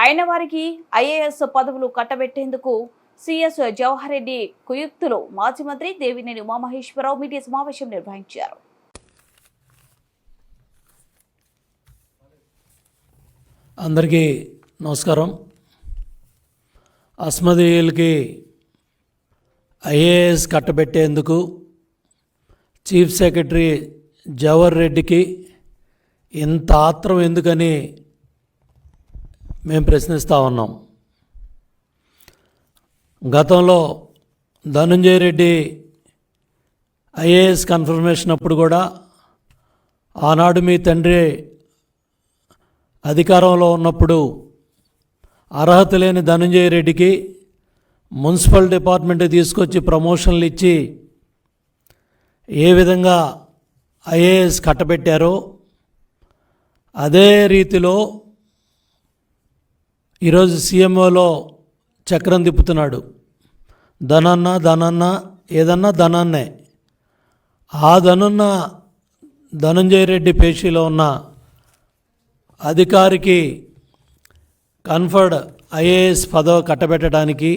అయిన వారికి ఐఏఎస్ పదవులు కట్టబెట్టేందుకు సిఎస్ జవహర్ రెడ్డి కుయుక్తులు మాజీ మంత్రి దేవినేని ఉమామహేశ్వరరావు మీడియా సమావేశం నిర్వహించారు. అందరికీ నమస్కారం. అస్మదీయులకి ఐఏఎస్ కట్టబెట్టేందుకు చీఫ్ సెక్రటరీ జవహర్ రెడ్డికి ఇంత ఆత్రం ఎందుకని మేము ప్రశ్నిస్తూ ఉన్నాం. గతంలో ధనుంజయ రెడ్డి ఐఏఎస్ కన్ఫర్మేషన్ అప్పుడు కూడా ఆనాడు మీ తండ్రి అధికారంలో ఉన్నప్పుడు అర్హత లేని ధనంజయ రెడ్డికి మున్సిపల్ డిపార్ట్మెంట్ తీసుకొచ్చి ప్రమోషన్లు ఇచ్చి ఏ విధంగా ఐఏఎస్ కట్టబెట్టారో అదే రీతిలో ఈరోజు సీఎంఓలో చక్రం తిప్పుతున్నాడు. ధనన్న ధనన్న ఏదన్నా ధనాన్నే. ఆ ధనున్న ధనంజయ రెడ్డి పేషీలో ఉన్న అధికారికి కన్ఫర్డ్ ఐఏఎస్ పదవి కట్టబెట్టడానికి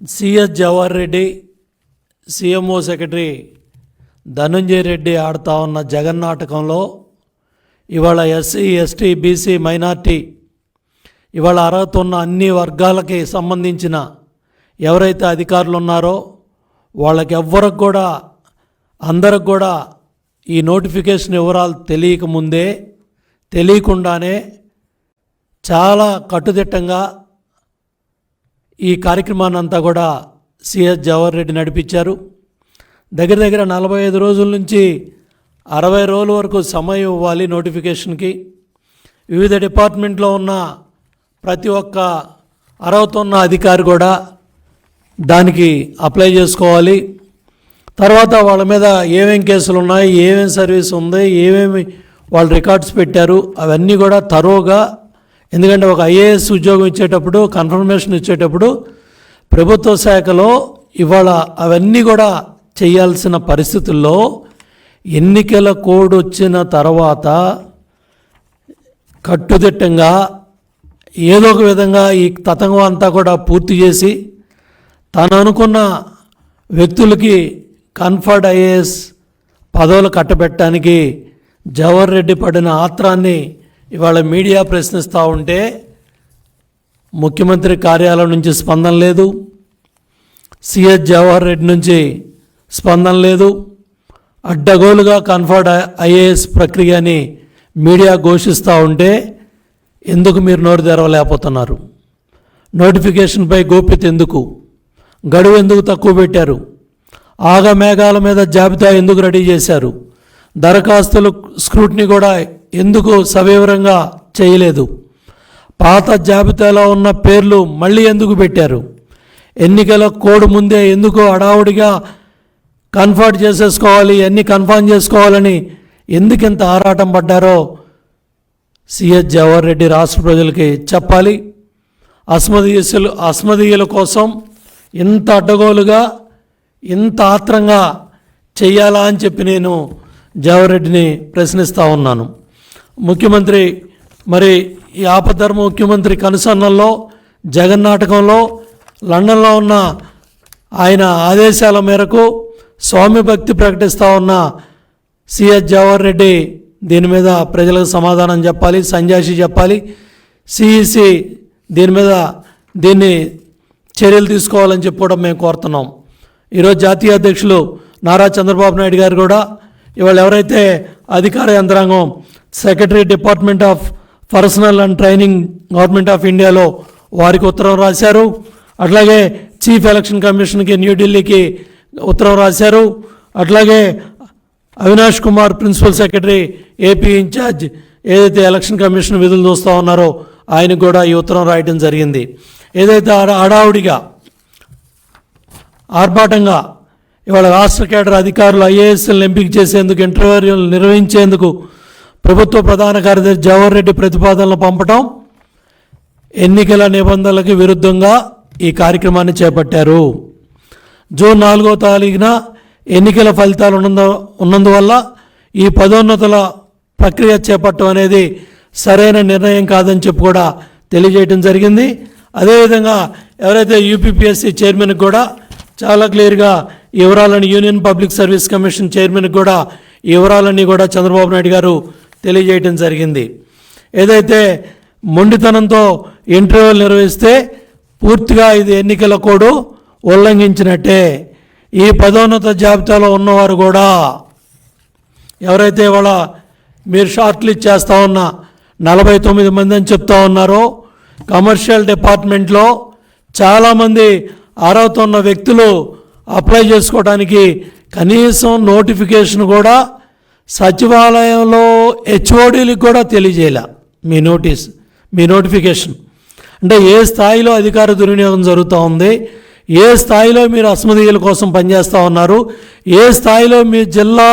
CS Jawahar Reddy CMO secretary Dhanunjaya Reddy ఆడుతూ ఉన్న జగన్నాటకంలో ఇవాళ ఎస్సీ ఎస్టీ బీసీ మైనార్టీ ఇవాళ అర్హత ఉన్న అన్ని వర్గాలకి సంబంధించిన ఎవరైతే అధికారులు ఉన్నారో వాళ్ళకి ఎవ్వరికి కూడా అందరికి కూడా ఈ నోటిఫికేషన్ వివరాలు తెలియకముందే తెలియకుండానే చాలా కట్టుదిట్టంగా ఈ కార్యక్రమాన్ని అంతా కూడా సిఎస్ జవహర్ రెడ్డి నడిపించారు. దగ్గర దగ్గర నలభై ఐదు రోజుల నుంచి అరవై రోజుల వరకు సమయం ఇవ్వాలి నోటిఫికేషన్కి. వివిధ డిపార్ట్మెంట్లో ఉన్న ప్రతి ఒక్క అర్హత ఉన్న అధికారి కూడా దానికి అప్లై చేసుకోవాలి. తర్వాత వాళ్ళ మీద ఏమేం కేసులు ఉన్నాయి ఏమేమి సర్వీస్ ఉంది ఏమేమి వాళ్ళు రికార్డ్స్ పెట్టారు అవన్నీ కూడా తరోగా ఎందుకంటే ఒక ఐఏఎస్ ఉద్యోగం ఇచ్చేటప్పుడు కన్ఫర్మేషన్ ఇచ్చేటప్పుడు ప్రభుత్వ శాఖలో ఇవాళ అవన్నీ కూడా చేయాల్సిన పరిస్థితుల్లో ఎన్నికల కోడ్ వచ్చిన తర్వాత కట్టుదిట్టంగా ఏదో ఒక విధంగా ఈ తతంగం అంతా కూడా పూర్తి చేసి తను అనుకున్న వ్యక్తులకి కన్ఫర్డ్ ఐఏఎస్ పదవులు కట్టబెట్టడానికి జవహర్ రెడ్డి పడిన ఆత్రాన్ని ఇవాళ మీడియా ప్రశ్నిస్తూ ఉంటే ముఖ్యమంత్రి కార్యాలయం నుంచి స్పందన లేదు. సిఎస్ జవహర్ రెడ్డి నుంచి స్పందన లేదు. అడ్డగోలుగా కన్ఫర్డ్ ఐఏఎస్ ప్రక్రియని మీడియా ఘోషిస్తూ ఉంటే ఎందుకు మీరు నోరు తెరవలేకపోతున్నారు? నోటిఫికేషన్పై గోప్యత ఎందుకు? గడువు ఎందుకు తక్కువ పెట్టారు? ఆగమేఘాల మీద జాబితా ఎందుకు రెడీ చేశారు? దరఖాస్తులు స్క్రూట్ని కూడా ఎందుకు సవివరంగా చేయలేదు? పాత జాబితాలో ఉన్న పేర్లు మళ్ళీ ఎందుకు పెట్టారు? ఎన్నికల కోడ్ ముందే ఎందుకు హడావుడిగా కన్ఫర్ట్ చేసేసుకోవాలి అన్నీ కన్ఫర్మ్ చేసుకోవాలని ఎందుకు ఇంత ఆరాటం పడ్డారో సిఎస్ జవహర్ రెడ్డి రాష్ట్ర ప్రజలకి చెప్పాలి. అస్మదీయులు అస్మదీయుల కోసం ఇంత అడ్డగోలుగా ఇంత ఆత్రంగా చేయాలా అని చెప్పి నేను జవహర్ రెడ్డిని ప్రశ్నిస్తూ ఉన్నాను. ముఖ్యమంత్రి మరి ఈ ఆపధర్మ ముఖ్యమంత్రి కనుసన్నల్లో జగన్నాటకంలో లండన్లో ఉన్న ఆయన ఆదేశాల మేరకు స్వామి భక్తి ప్రకటిస్తూ ఉన్న సిఎస్ జవహర్ రెడ్డి దీని మీద ప్రజలకు సమాధానం చెప్పాలి సంజాషి చెప్పాలి. సిఈసి దీని మీద దీన్ని చర్యలు తీసుకోవాలని చెప్పుకోవడం మేము కోరుతున్నాం. ఈరోజు జాతీయ అధ్యక్షులు నారా చంద్రబాబు నాయుడు గారు కూడా ఇవాళ ఎవరైతే అధికార యంత్రాంగం secretary department of personnel and training government of ఇండియాలో వారికి ఉత్తరం రాశారు. అట్లాగే చీఫ్ ఎలక్షన్ కమిషన్కి న్యూఢిల్లీకి ఉత్తరం రాశారు. అట్లాగే Avinash Kumar principal secretary AP incharge ఏదైతే ఎలక్షన్ కమిషన్ విధులు చూస్తూ ఉన్నారో ఆయనకు కూడా ఈ ఉత్తరం రాయడం జరిగింది. ఏదైతే హడా- హడావుడిగా ఆర్భాటంగా ఇవాళ రాష్ట్ర కేడర్ అధికారులు ఐఏఎస్ఎల్ని ఎంపిక చేసేందుకు ఇంటర్వ్యూలు నిర్వహించేందుకు ప్రభుత్వ ప్రధాన కార్యదర్శి జవహర్ రెడ్డి ప్రతిపాదనలు పంపటం ఎన్నికల నిబంధనలకు విరుద్ధంగా ఈ కార్యక్రమాన్ని చేపట్టారు. జూన్ నాలుగో తారీఖున ఎన్నికల ఫలితాలు ఉన్నందు ఉన్నందువల్ల ఈ పదోన్నతుల ప్రక్రియ చేపట్టడం అనేది సరైన నిర్ణయం కాదని చెప్పి కూడా తెలియజేయడం జరిగింది. అదేవిధంగా ఎవరైతే యూపీపీఎస్సీ చైర్మన్కి కూడా చాలా క్లియర్గా వివరాలని వివరాలను యూనియన్ పబ్లిక్ సర్వీస్ కమిషన్ చైర్మన్కి కూడా వివరాలన్నీ కూడా చంద్రబాబు నాయుడు గారు తెలియజేయడం జరిగింది. ఏదైతే మొండితనంతో ఇంటర్వ్యూలు నిర్వహిస్తే పూర్తిగా ఇది ఎన్నికల కోడ్ ఉల్లంఘించినట్టే. ఈ పదోన్నత జాబితాలో ఉన్నవారు కూడా ఎవరైతే ఇవాళ మీరు షార్ట్ లిస్ట్ చేస్తూ ఉన్న నలభై తొమ్మిది మంది అని చెప్తా ఉన్నారో కమర్షియల్ డిపార్ట్మెంట్లో చాలామంది అర్హత ఉన్న వ్యక్తులు అప్లై చేసుకోవడానికి కనీసం నోటిఫికేషన్ కూడా సచివాలయంలో హెచ్ఓడీలకు కూడా తెలియజేయాల మీ నోటీస్ మీ నోటిఫికేషన్. అంటే ఏ స్థాయిలో అధికార దుర్వినియోగం జరుగుతూ ఉంది? ఏ స్థాయిలో మీరు అస్మదీయుల కోసం పనిచేస్తూ ఉన్నారు? ఏ స్థాయిలో మీ జిల్లా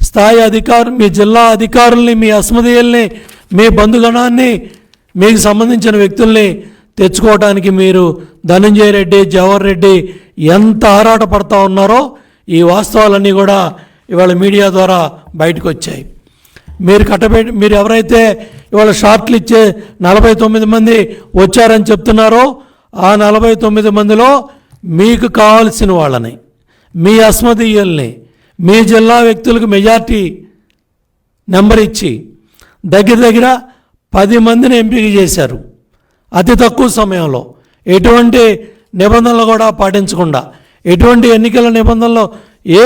స్థాయి అధికారు మీ జిల్లా అధికారుల్ని మీ అస్మదీయుల్ని మీ బంధుగణాన్ని మీకు సంబంధించిన వ్యక్తుల్ని తెచ్చుకోవడానికి మీరు ధనంజయ రెడ్డి జవహర్ రెడ్డి ఎంత ఆరాట పడతా ఉన్నారో ఈ వాస్తవాలన్నీ కూడా ఇవాళ మీడియా ద్వారా బయటకు వచ్చాయి మీరు కట్టబెట్టి మీరు ఎవరైతే ఇవాళ షార్ట్లు ఇచ్చే నలభై తొమ్మిది మంది వచ్చారని చెప్తున్నారో ఆ నలభై తొమ్మిది మందిలో మీకు కావాల్సిన వాళ్ళని మీ అస్మదీయుల్ని మీ జిల్లా వ్యక్తులకు మెజార్టీ నెంబర్ ఇచ్చి దగ్గర దగ్గర పది మందిని ఎంపిక చేశారు. అతి తక్కువ సమయంలో ఎటువంటి నిబంధనలు కూడా పాటించకుండా ఎటువంటి ఎన్నికల నిబంధనలు ఏ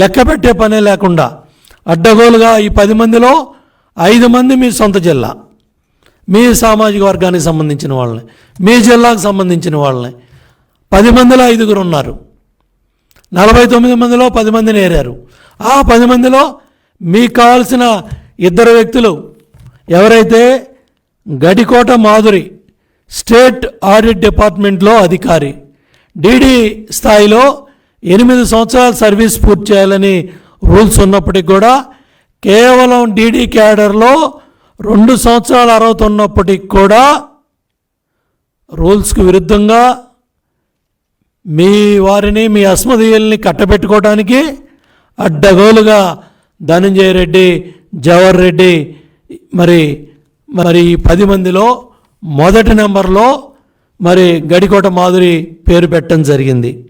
లెక్క పెట్టే పనే లేకుండా అడ్డగోలుగా ఈ పది మందిలో ఐదు మంది మీ సొంత జిల్లా. మీ సామాజిక వర్గానికి సంబంధించిన వాళ్ళని మీ జిల్లాకు సంబంధించిన వాళ్ళని. పది మందిలో ఐదుగురు ఉన్నారు. నలభై తొమ్మిది మందిలో పది మందిని ఏరారు ఆ పది మందిలో మీకు కావాల్సిన ఇద్దరు వ్యక్తులు ఎవరైతే గడికోట మాధురి స్టేట్ ఆడిట్ డిపార్ట్మెంట్లో అధికారి డీడీ స్థాయిలో ఎనిమిది సంవత్సరాల సర్వీస్ పూర్తి చేయాలని రూల్స్ ఉన్నప్పటికీ కూడా కేవలం డీడీ క్యాడర్లో రెండు సంవత్సరాల అర్హత ఉన్నప్పటికీ కూడా రూల్స్కి విరుద్ధంగా మీ వారిని మీ అస్మదీయుల్ని కట్టబెట్టుకోవడానికి అడ్డగోలుగా ధనంజయ రెడ్డి జవహర్ రెడ్డి మరి మరి ఈ పది మందిలో మొదటి నెంబర్లో మరి గడికోట మాధురి పేరు పెట్టడం జరిగింది.